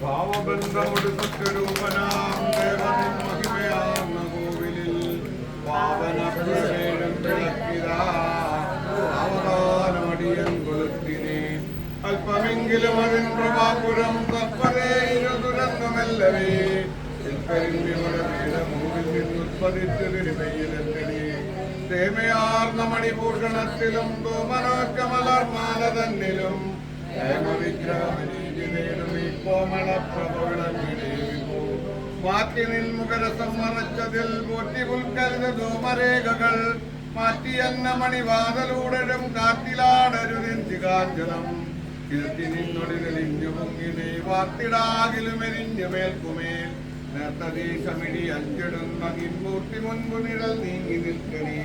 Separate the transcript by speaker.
Speaker 1: ഭാവബന്ധമുടുക്കരൂപനാം ദേവനും മഹിമയാർന്ന കോവിലിൽ പാവന പ്രവേണം വിളക്കിതാ അവതാരമടിയൻ അല്പമെങ്കിലും അതിൻ പ്രഭാപുരം തപ്പതേ ഇരു ദുരന്തമല്ലവേ ശില്പരിന്റെ മുടമേട മൂവിൽ തേമയാർന്ന മണിഭൂഷണത്തിലും തോമനോക്കമലർമാല തന്നിലും നിൻമുഖരസം മറച്ചതിൽ പോറ്റി പുൽക്കരുത ധൂമരേഖകൾ. മാറ്റി എന്ന മണിവാതലൂടരും കാറ്റിലാടരുതിൻ ചികാഞ്ചനം കീർത്തി പൊങ്ങിനെ വാർത്തിടാകിലും എരിഞ്ഞു മേൽക്കുമേൽ നേർത്തദേശമിടി അഞ്ചിടുന്ന ഇൻമൂർത്തി മുൻപ് നിഴൽ നീങ്ങി നിൽക്കണേ.